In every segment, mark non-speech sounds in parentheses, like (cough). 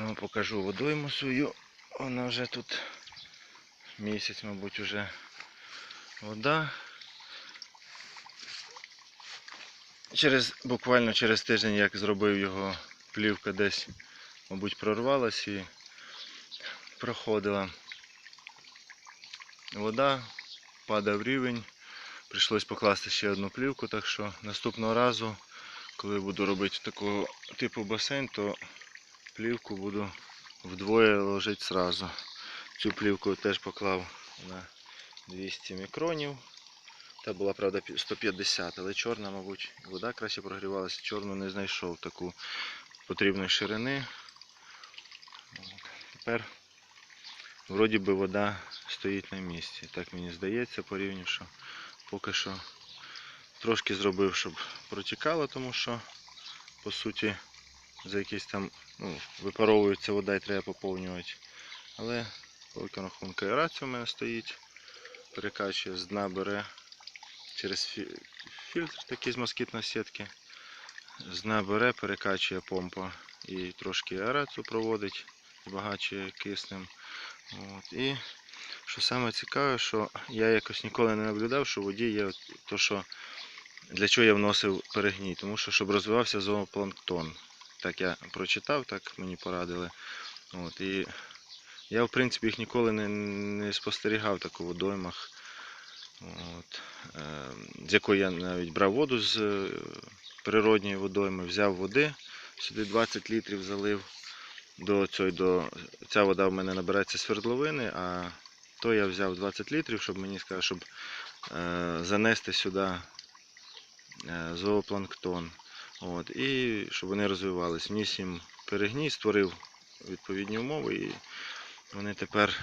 Ну, покажу водойму свою. Вона вже тут місяць, мабуть, вже вода. Через, буквально через тиждень, як зробив його, плівка десь, мабуть, прорвалась і проходила. Вода, падав рівень. Прийшлось покласти ще одну плівку, так що наступного разу, коли буду робити такого типу басейн, то плівку буду вдвоє ложити зразу. Цю плівку теж поклав на 200 мікронів. Та була, правда, 150, але чорна, мабуть, вода краще прогрівалася. Чорну не знайшов таку потрібної ширини. Тепер вроді би вода стоїть на місці. Так мені здається, по рівню, що поки що трошки зробив, щоб протікало, тому що по суті за якісь там ну, випаровується вода і треба поповнювати. Але по великому рахунку аерація у мене стоїть, перекачує з дна бере через фільтр такий з москітної сітки. З дна бере, перекачує помпа і трошки аерацію проводить, збагачує киснем. От. І що саме цікаве, що я якось ніколи не наблюдав, що в воді є то, що для чого я вносив перегній, тому що щоб розвивався зоопланктон. Так я прочитав, так мені порадили. От, і я, в принципі, їх ніколи не, не спостерігав так у водоймах. От, е, з якої я навіть брав воду з е, природньої водойми, взяв води, сюди 20 літрів залив. До цієї, до... Ця вода в мене набирається з свердловини, а то я взяв 20 літрів, щоб мені сказати, щоб е, занести сюди е, зоопланктон. От, і щоб вони розвивались. Вніс їм перегній, створив відповідні умови і вони тепер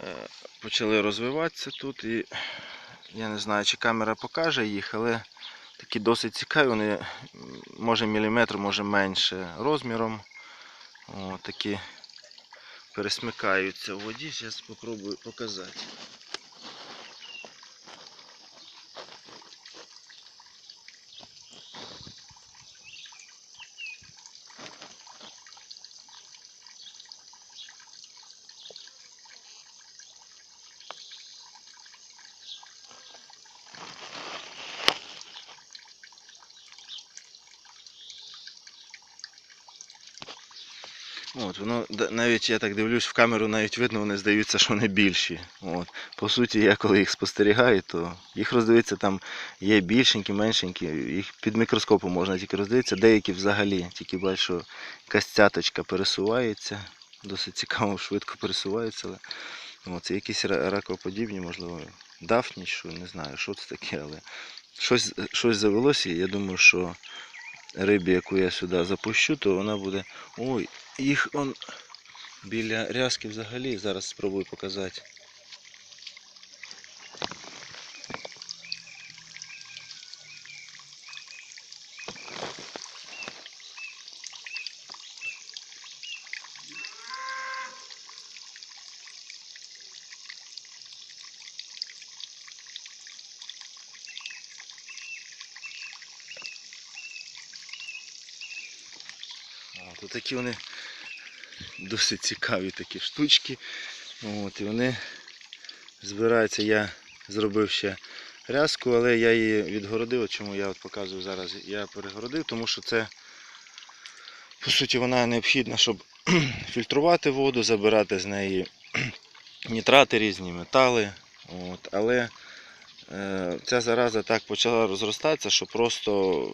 е, почали розвиватися тут. І я не знаю, чи камера покаже їх, але такі досить цікаві. Вони може міліметр, може менше розміром. О, такі пересмикаються в воді. Зараз спробую показати. От, воно навіть я так дивлюсь в камеру, навіть видно, вони здаються, що вони більші. От. По суті, я коли їх спостерігаю, то їх роздивитися там є більшенькі, меншенькі, їх під мікроскопом можна тільки роздивитися, деякі взагалі, тільки бачу, що якась цяточка пересувається, досить цікаво, (laughs) швидко пересувається. Але... От, це якісь ракоподібні, можливо, дафні, що не знаю, що це таке, але щось, щось завелося, і я думаю, що рибі, яку я сюди запущу, то вона буде. Ой, їх он біля рязки взагалі. Зараз спробую показати. То такі вони досить цікаві такі штучки. От, і вони збираються. Я зробив ще рязку, але я її відгородив. От Чому я от показую зараз. Я перегородив, тому що це по суті вона необхідна, щоб (clears throat) фільтрувати воду, забирати з неї (clears throat) нітрати різні, метали. От, але е, ця зараза так почала розростатися, що просто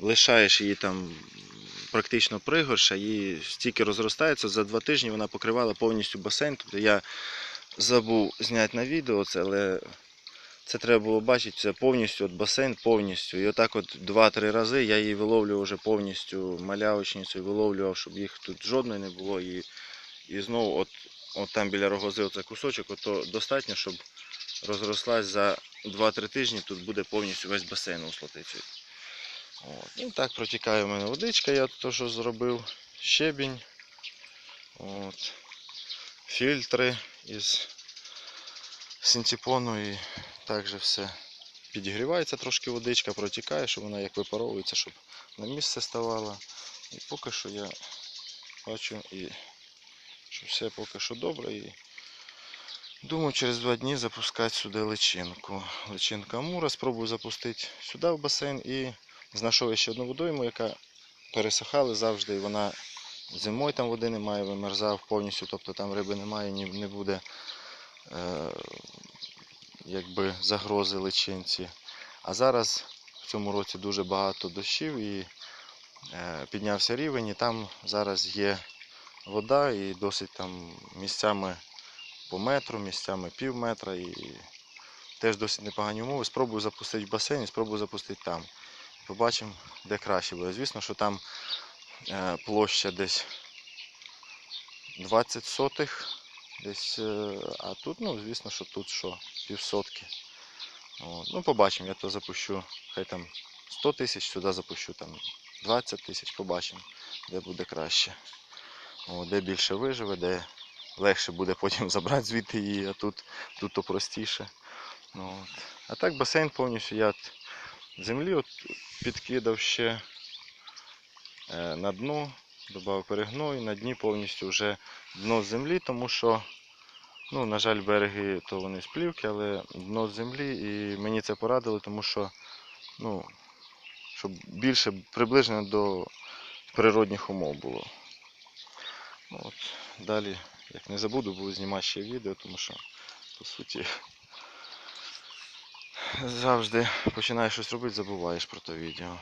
лишаєш її там практично пригорша, її стільки розростається. За два тижні вона покривала повністю басейн. Тобто я забув зняти на відео це, але це треба було бачити, це повністю от басейн повністю. І отак от два-три рази я її виловлював вже повністю малявочницею, виловлював, щоб їх тут жодної не було. І, і знову от, от там біля рогози оцей кусочок, ото достатньо, щоб розрослась за 2-3 тижні, тут буде повністю весь басейн услотицею. От. І так протікає в мене водичка, я то, що зробив, щебінь, от. фільтри із синтепону і також все підігрівається трошки водичка, протікає, щоб вона як випаровується, щоб на місце ставала. І поки що я бачу, і, що все поки що добре. І думаю, через два дні запускати сюди личинку. Личинка Амура, спробую запустити сюди в басейн і знайшов ще одну водойму, яка пересихала завжди, і вона зимою там води немає, вимерзав повністю, тобто там риби немає, не буде е, якби загрози личинці. А зараз в цьому році дуже багато дощів і е, піднявся рівень, і там зараз є вода і досить там місцями по метру, місцями пів метра і теж досить непогані умови. Спробую запустити в басейн і спробую запустити там. Побачимо, де краще буде. Звісно, що там е, площа десь 20 сотих, десь, е, а тут, ну, звісно, що тут що, півсотки. От. Ну, побачимо, я то запущу, хай там 100 тисяч, сюди запущу там 20 тисяч, побачимо, де буде краще. О, де більше виживе, де легше буде потім (laughs) забрати звідти її, а тут, тут то простіше. Ну, от. А так басейн повністю я землі от підкидав ще е, на дно, додав перегной, на дні повністю вже дно землі, тому що, ну, на жаль, береги то вони з плівки, але дно землі і мені це порадили, тому що, ну, щоб більше приближено до природних умов було. Ну, от, далі, як не забуду, буду знімати ще відео, тому що, по суті, завжди починаєш щось робити, забуваєш про те відео.